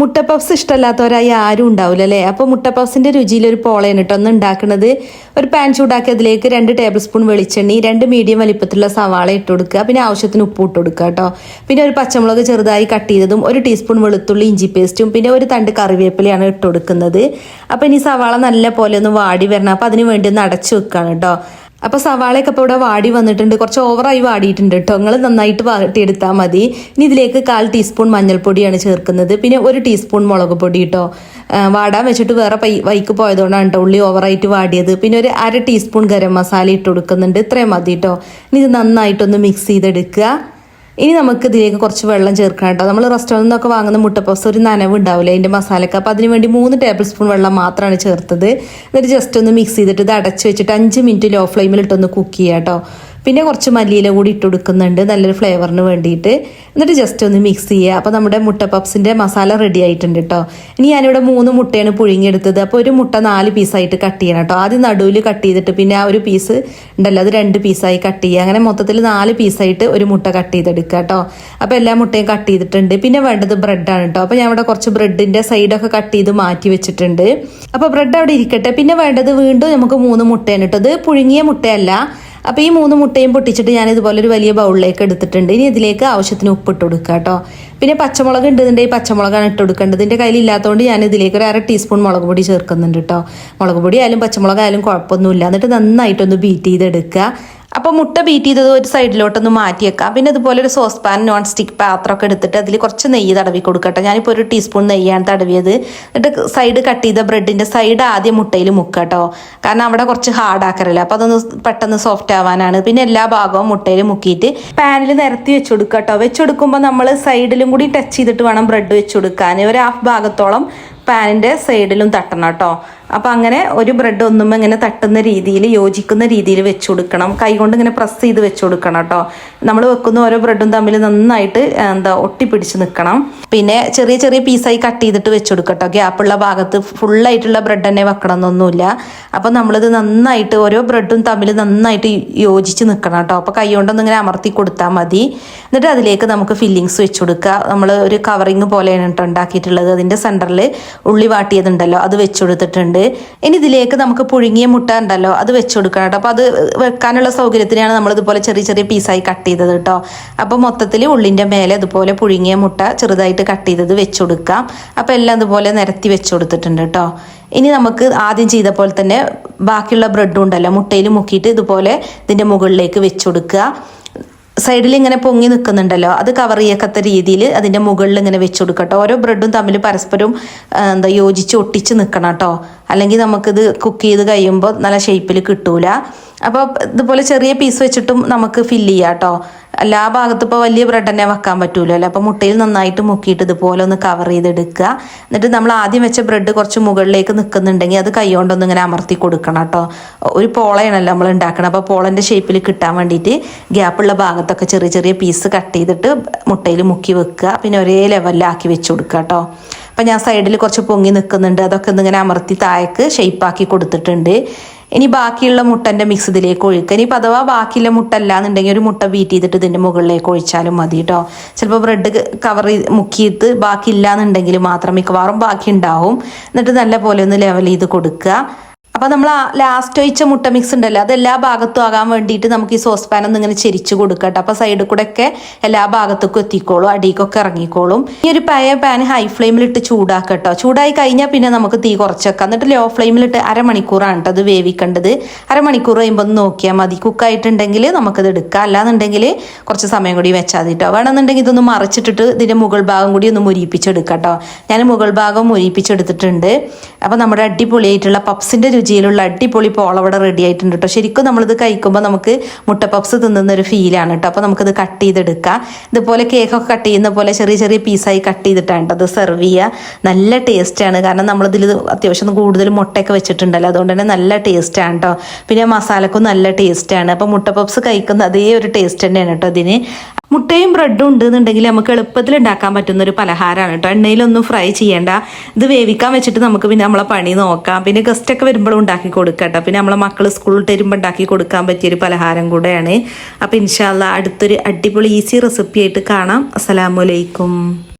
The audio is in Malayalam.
മുട്ട പഫ്സ് ഇഷ്ടമല്ലാത്തവരായി ആരും ഉണ്ടാവില്ല അല്ലേ? അപ്പോൾ മുട്ട പഫ്സിന്റെ രുചിയിൽ ഒരു പോളയാണ് കേട്ടോ ഒന്ന് ഉണ്ടാക്കുന്നത് ഒരു പാൻ ചൂടാക്കി അതിലേക്ക് രണ്ട് ടേബിൾ സ്പൂൺ വെളിച്ചെണ്ണി രണ്ട് മീഡിയം വലിപ്പത്തിലുള്ള സവാള ഇട്ട് കൊടുക്കുക. പിന്നെ ആവശ്യത്തിന് ഉപ്പ് ഇട്ട് കൊടുക്കുക കേട്ടോ പിന്നെ ഒരു പച്ചമുളക് ചെറുതായി കട്ട് ചെയ്തതും ഒരു ടീസ്പൂൺ വെളുത്തുള്ളി ഇഞ്ചി പേസ്റ്റും പിന്നെ ഒരു തണ്ട് കറിവേപ്പിലയാണ് ഇട്ട് കൊടുക്കുന്നത്. അപ്പോൾ ഇനി സവാള നല്ല പോലെ ഒന്ന് വാടി വരണം. അപ്പോൾ അതിന് വേണ്ടി ഒന്ന് അടച്ചു വെക്കുകയാണ് കേട്ടോ അപ്പൊ സവാളയൊക്കെ ഇപ്പോൾ ഇവിടെ വാടി വന്നിട്ടുണ്ട്. കുറച്ച് ഓവറായി വാടിയിട്ടുണ്ട് കേട്ടോ. നിങ്ങൾ നന്നായിട്ട് വാട്ടിയെടുത്താൽ മതി. ഇനി ഇതിലേക്ക് കാൽ ടീസ്പൂൺ മഞ്ഞൾപ്പൊടിയാണ് ചേർക്കുന്നത്. പിന്നെ ഒരു ടീസ്പൂൺ മുളക് പൊടി കേട്ടോ. വാടാൻ വെച്ചിട്ട് വേറെ പൈ വൈക്ക് പോയതുകൊണ്ടാണ് കേട്ടോ ഉള്ളി ഓവറായിട്ട് വാടിയത്. പിന്നെ ഒരു അര ടീസ്പൂൺ ഗരം മസാല ഇട്ട് കൊടുക്കുന്നുണ്ട്. ഇത്രയും മതി കേട്ടോ. ഇനി ഇത് നന്നായിട്ടൊന്ന് മിക്സ് ചെയ്തെടുക്കുക. ഇനി നമുക്ക് ഇതിലേക്ക് കുറച്ച് വെള്ളം ചേർക്കണം കേട്ടോ. നമ്മൾ റെസ്റ്റോറന്റിൽ നിന്നൊക്കെ വാങ്ങുന്ന മുട്ടപ്പസ് ഒരു നനവ് ഉണ്ടാവില്ല അതിന്റെ മസാലക്ക് അപ്പോൾ അതിന് വേണ്ടി മൂന്ന് ടേബിൾ സ്പൂൺ വെള്ളം മാത്രമാണ് ചേർത്തത്. എന്നിട്ട് ജസ്റ്റ് ഒന്ന് മിക്സ് ചെയ്തിട്ട് ഇത് അടച്ച് വെച്ചിട്ട് അഞ്ച് മിനിറ്റ് ലോ ഫ്ലെയിമിൽ ഇട്ടൊന്ന് കുക്ക് ചെയ്യാം കേട്ടോ. പിന്നെ കുറച്ച് മല്ലിയില കൂടി ഇട്ട് കൊടുക്കുന്നുണ്ട്. നല്ലൊരു ഫ്ലേവറിന് വേണ്ടിയിട്ട്. എന്നിട്ട് ജസ്റ്റ് ഒന്ന് മിക്സ് ചെയ്യുക. അപ്പോൾ നമ്മുടെ മുട്ട പപ്സിന്റെ മസാല റെഡി ആയിട്ടുണ്ട് കേട്ടോ ഇനി ഞാനിവിടെ മൂന്ന് മുട്ടയാണ് പുഴുങ്ങിയെടുത്തത്. അപ്പോൾ ഒരു മുട്ട നാല് പീസായിട്ട് കട്ട് ചെയ്യണം കേട്ടോ ആദ്യം നടുവിൽ കട്ട് ചെയ്തിട്ട് പിന്നെ ആ ഒരു പീസ് ഉണ്ടല്ലോ അത് രണ്ട് പീസായി കട്ട് ചെയ്യുക. അങ്ങനെ മൊത്തത്തിൽ നാല് പീസായിട്ട് ഒരു മുട്ട കട്ട് ചെയ്തെടുക്കുക കേട്ടോ അപ്പോൾ എല്ലാ മുട്ടയും കട്ട് ചെയ്തിട്ടുണ്ട്. പിന്നെ വേണ്ടത് ബ്രെഡാണ് കേട്ടോ അപ്പോൾ ഞാൻ ഇവിടെ കുറച്ച് ബ്രെഡിന്റെ സൈഡൊക്കെ കട്ട് ചെയ്ത് മാറ്റി വെച്ചിട്ടുണ്ട്. അപ്പോൾ ബ്രെഡ് അവിടെ ഇരിക്കട്ടെ. പിന്നെ വേണ്ടത് വീണ്ടും നമുക്ക് മൂന്ന് മുട്ടയാണ് കേട്ടോ ഇത് പുഴുങ്ങിയ മുട്ടയല്ല. അപ്പോൾ ഈ മൂന്ന് മുട്ടയും പൊട്ടിച്ചിട്ട് ഞാൻ ഇതുപോലെ ഒരു വലിയ ബൗളിലേക്ക് എടുത്തിട്ടുണ്ട്. ഇനി ഇതിലേക്ക് ആവശ്യത്തിന് ഉപ്പിട്ട് കൊടുക്കുക കേട്ടോ. പിന്നെ പച്ചമുളക് ഉണ്ടെന്നുണ്ടെങ്കിൽ പച്ചമുളകാണ് ഇട്ട് കൊടുക്കേണ്ടത്. കയ്യിൽ ഇല്ലാത്തതുകൊണ്ട് ഞാൻ ഇതിലേക്ക് ഒരു അര ടീസ്പൂൺ മുളക് പൊടി ചേർക്കുന്നുണ്ട് കേട്ടോ. മുളക് പൊടി ആയാലും പച്ചമുളകായാലും കുഴപ്പമൊന്നുമില്ല. എന്നിട്ട് നന്നായിട്ടൊന്ന് ബീറ്റ് ചെയ്തെടുക്കുക. അപ്പോൾ മുട്ട ബീറ്റ് ചെയ്തത് ഒരു സൈഡിലോട്ടൊന്ന് മാറ്റി വെക്കാം പിന്നെ അതുപോലെ ഒരു സോസ് പാൻ നോൺ സ്റ്റിക്ക് പാത്രമൊക്കെ എടുത്തിട്ട് അതിൽ കുറച്ച് നെയ്യ് തടവി കൊടുക്കട്ടെ. ഞാനിപ്പോൾ ഒരു ടീസ്പൂൺ നെയ്യാണ് തടവിയത്. എന്നിട്ട് സൈഡ് കട്ട് ചെയ്ത ബ്രെഡിന്റെ സൈഡ് ആദ്യം മുട്ടയിൽ മുക്കട്ടോ. കാരണം അവിടെ കുറച്ച് ഹാർഡ് ആക്കറില്ല അപ്പോൾ അതൊന്ന് പെട്ടെന്ന് സോഫ്റ്റ് ആവാനാണ്. പിന്നെ എല്ലാ ഭാഗവും മുട്ടയിൽ മുക്കിയിട്ട് പാനിൽ നിരത്തി വെച്ച് വെച്ചുകൊടുക്കുമ്പോൾ വെച്ച് കൊടുക്കുമ്പോൾ നമ്മൾ സൈഡിലും കൂടി ടച്ച് ചെയ്തിട്ട് വേണം ബ്രെഡ് വെച്ച് കൊടുക്കാൻ ഒരു ഹാഫ് ഭാഗത്തോളം പാനിന്റെ സൈഡിലും തട്ടണം കേട്ടോ. അപ്പോൾ അങ്ങനെ ഒരു ബ്രെഡ് ഒന്നും ഇങ്ങനെ തട്ടുന്ന രീതിയിൽ യോജിക്കുന്ന രീതിയിൽ വെച്ച് കൊടുക്കണം. കൈകൊണ്ട് ഇങ്ങനെ പ്രസ് ചെയ്ത് വെച്ച് കൊടുക്കണം കേട്ടോ. നമ്മൾ വെക്കുന്ന ഓരോ ബ്രെഡും തമ്മിൽ നന്നായിട്ട് എന്താ ഒട്ടിപ്പിടിച്ച് നിൽക്കണം പിന്നെ ചെറിയ ചെറിയ പീസായി കട്ട് ചെയ്തിട്ട് വെച്ച് കൊടുക്കട്ടോ ഗ്യാപ്പുള്ള ഭാഗത്ത് ഫുള്ളായിട്ടുള്ള ബ്രെഡ് തന്നെ വെക്കണം എന്നൊന്നുമില്ല അപ്പോൾ നമ്മളിത് നന്നായിട്ട് ഓരോ ബ്രെഡും തമ്മിൽ നന്നായിട്ട് യോജിച്ച് നിൽക്കണം കേട്ടോ. അപ്പോൾ കൈ കൊണ്ടൊന്ന് ഇങ്ങനെ അമർത്തി കൊടുത്താൽ മതി. എന്നിട്ട് അതിലേക്ക് നമുക്ക് ഫില്ലിങ്സ് വെച്ച് കൊടുക്കുക നമ്മൾ ഒരു കവറിങ് പോലെയാണ് കേട്ടോ ഉണ്ടാക്കിയിട്ടുള്ളത്. അതിന്റെ സെന്ററിൽ ഉള്ളി വാട്ടിയതുണ്ടല്ലോ അത് വെച്ചുകൊടുത്തിട്ടുണ്ട് ഇനി ഇതിലേക്ക് നമുക്ക് പുഴുങ്ങിയ മുട്ട ഉണ്ടല്ലോ അത് വെച്ച് കൊടുക്കണം കേട്ടോ. അപ്പോൾ അത് വെക്കാനുള്ള സൗകര്യത്തിനാണ് നമ്മൾ ഇതുപോലെ ചെറിയ ചെറിയ പീസായി കട്ട് ചെയ്തത് കേട്ടോ. അപ്പോൾ മൊത്തത്തിൽ ഉള്ളിന്റെ മേലെ അതുപോലെ പുഴുങ്ങിയ മുട്ട ചെറുതായിട്ട് കട്ട് ചെയ്തത് വെച്ചുകൊടുക്കാം അപ്പോൾ എല്ലാം ഇതുപോലെ നിരത്തി വെച്ചുകൊടുത്തിട്ടുണ്ട് കേട്ടോ. ഇനി നമുക്ക് ആദ്യം ചെയ്ത പോലെ തന്നെ ബാക്കിയുള്ള ബ്രെഡും ഉണ്ടല്ലോ മുട്ടയിൽ മുക്കിയിട്ട് ഇതുപോലെ ഇതിന്റെ മുകളിലേക്ക് വെച്ച് കൊടുക്കുക സൈഡിൽ ഇങ്ങനെ പൊങ്ങി നിൽക്കുന്നുണ്ടല്ലോ അത് കവർ ചെയ്യക്കത്ത രീതിയിൽ അതിന്റെ മുകളിൽ ഇങ്ങനെ വെച്ച് കൊടുക്കട്ടോ ഓരോ ബ്രെഡും തമ്മിൽ പരസ്പരം എന്താ യോജിച്ച് ഒട്ടിച്ച് നിൽക്കണം കേട്ടോ അല്ലെങ്കിൽ നമുക്കിത് കുക്ക് ചെയ്ത് കഴിയുമ്പോൾ നല്ല ഷേപ്പിൽ കിട്ടൂല. അപ്പോൾ ഇതുപോലെ ചെറിയ പീസ് വെച്ചിട്ടും നമുക്ക് ഫില്ല് ചെയ്യാം കേട്ടോ എല്ലാ ഭാഗത്തും ഇപ്പോൾ വലിയ ബ്രെഡ് തന്നെ വെക്കാൻ പറ്റൂലല്ലോ അപ്പോൾ മുട്ടയിൽ നന്നായിട്ട് മുക്കിയിട്ട് ഇതുപോലെ ഒന്ന് കവർ ചെയ്തെടുക്കുക. എന്നിട്ട് നമ്മൾ ആദ്യം വെച്ച ബ്രെഡ് കുറച്ച് മുകളിലേക്ക് നിൽക്കുന്നുണ്ടെങ്കിൽ അത് കൈകൊണ്ടൊന്ന് ഇങ്ങനെ അമർത്തി കൊടുക്കണം കേട്ടോ. ഒരു പോളയാണല്ലോ നമ്മൾ ഉണ്ടാക്കണം അപ്പോൾ പോളന്റെ ഷേപ്പിൽ കിട്ടാൻ വേണ്ടിയിട്ട് ഗ്യാപ്പുള്ള ഭാഗത്തൊക്കെ ചെറിയ ചെറിയ പീസ് കട്ട് ചെയ്തിട്ട് മുട്ടയിൽ മുക്കി വെക്കുക. പിന്നെ ഒരേ ലെവലിലാക്കി വെച്ച് കൊടുക്കുക കേട്ടോ. അപ്പം ഞാൻ സൈഡിൽ കുറച്ച് പൊങ്ങി നിൽക്കുന്നുണ്ട്. അതൊക്കെ ഒന്നിങ്ങനെ അമർത്തി താഴേക്ക് ഷേപ്പാക്കി കൊടുത്തിട്ടുണ്ട്. ഇനി ബാക്കിയുള്ള മുട്ടന്റെ മിക്സ് ഇതിലേക്ക് ഒഴിക്കുക. ഇനി അഥവാ ബാക്കിയുള്ള മുട്ട അല്ല എന്നുണ്ടെങ്കിൽ ഒരു മുട്ട ബീറ്റ് ചെയ്തിട്ട് ഇതിന്റെ മുകളിലേക്ക് ഒഴിച്ചാലും മതി കേട്ടോ ചിലപ്പോൾ ബ്രെഡ് കവർ മുക്കിയിട്ട് ബാക്കി ഇല്ലാന്നുണ്ടെങ്കിൽ മാത്രം മിക്കവാറും ബാക്കി ഉണ്ടാവും എന്നിട്ട് നല്ല പോലെ ഒന്ന് ലെവൽ ചെയ്ത് കൊടുക്കുക. അപ്പോൾ നമ്മൾ ആ ലാസ്റ്റ് ഒഴിച്ച മുട്ട മിക്സ് ഉണ്ടല്ലോ അത് എല്ലാ ഭാഗത്തും ആകാൻ വേണ്ടിയിട്ട് നമുക്ക് ഈ സോസ് പാൻ ഒന്ന് ഇങ്ങനെ ചെരിച്ച് കൊടുക്കട്ടെ. അപ്പോൾ സൈഡിൽ കൂടെ ഒക്കെ എല്ലാ ഭാഗത്തേക്കും എത്തിക്കോളും അടിയിക്കൊക്കെ ഇറങ്ങിക്കോളും. ഈ ഒരു പഴയ പാൻ ഹൈ ഫ്ലെയിമിലിട്ട് ചൂടാക്കട്ടോ. ചൂടായി കഴിഞ്ഞാൽ പിന്നെ നമുക്ക് തീ കുറച്ചേക്കാം. എന്നിട്ട് ലോ ഫ്ലെയിമിലിട്ട് അരമണിക്കൂറാണ് കേട്ടോ അത് വേവിക്കേണ്ടത്. അരമണിക്കൂർ കഴിയുമ്പോൾ ഒന്ന് നോക്കിയാൽ മതി. കുക്കായിട്ടുണ്ടെങ്കിൽ നമുക്കത് എടുക്കാം. അല്ലാന്നുണ്ടെങ്കിൽ കുറച്ച് സമയം കൂടി വെച്ചാൽ മതി കേട്ടോ വേണമെന്നുണ്ടെങ്കിൽ ഇതൊന്ന് മറിച്ചിട്ടിട്ട് ഇതിന്റെ മുകൾ ഭാഗം കൂടി ഒന്ന് മുരിപ്പിച്ചെടുക്കാം കേട്ടോ ഞാൻ മുകൾ ഭാഗം മുരിപ്പിച്ചെടുത്തിട്ടുണ്ട് അപ്പോൾ നമ്മുടെ അടിപൊളിയായിട്ടുള്ള പപ്സിന്റെ രുചിയിലുള്ള അടിപൊളി പോളവിടെ റെഡി ആയിട്ടുണ്ട് കേട്ടോ ശരിക്കും നമ്മളിത് കഴിക്കുമ്പോൾ നമുക്ക് മുട്ട പപ്സ് തിന്നുന്ന ഒരു ഫീലാണ് കേട്ടോ അപ്പോൾ നമുക്കിത് കട്ട് ചെയ്തെടുക്കാം. ഇതുപോലെ കേക്കൊക്കെ കട്ട് ചെയ്യുന്ന പോലെ ചെറിയ ചെറിയ പീസായി കട്ട് ചെയ്തിട്ടാണ് അത് സെർവ് ചെയ്യുക നല്ല ടേസ്റ്റാണ് കാരണം നമ്മളിതിൽ അത്യാവശ്യം കൂടുതൽ മുട്ടയൊക്കെ വെച്ചിട്ടുണ്ടല്ലോ. അതുകൊണ്ട് തന്നെ നല്ല ടേസ്റ്റാണ് കേട്ടോ പിന്നെ മസാലക്കും നല്ല ടേസ്റ്റാണ് അപ്പോൾ മുട്ട പപ്സ് കഴിക്കുന്ന അതേ ഒരു ടേസ്റ്റ് തന്നെയാണ് കേട്ടോ ഇതിന്. മുട്ടയും ബ്രെഡും ഉണ്ട് എന്നുണ്ടെങ്കിൽ നമുക്ക് എളുപ്പത്തിൽ ഉണ്ടാക്കാൻ പറ്റുന്ന ഒരു പലഹാരമാണ് കേട്ടോ. എണ്ണയിലൊന്നും ഫ്രൈ ചെയ്യേണ്ട. ഇത് വേവിക്കാൻ വെച്ചിട്ട് നമുക്ക് പിന്നെ നമ്മളെ പണി നോക്കാം. പിന്നെ ഗസ്റ്റൊക്കെ വരുമ്പോഴും ഉണ്ടാക്കി കൊടുക്കട്ടോ. പിന്നെ നമ്മളെ മക്കൾ സ്കൂളിൽ തരുമ്പോൾ ഉണ്ടാക്കി കൊടുക്കാൻ പറ്റിയൊരു പലഹാരം കൂടെയാണ്. അപ്പോൾ ഇൻഷാല്ല അടുത്തൊരു അടിപൊളി ഈസി റെസിപ്പി ആയിട്ട് കാണാം. അസ്സലാമലൈക്കും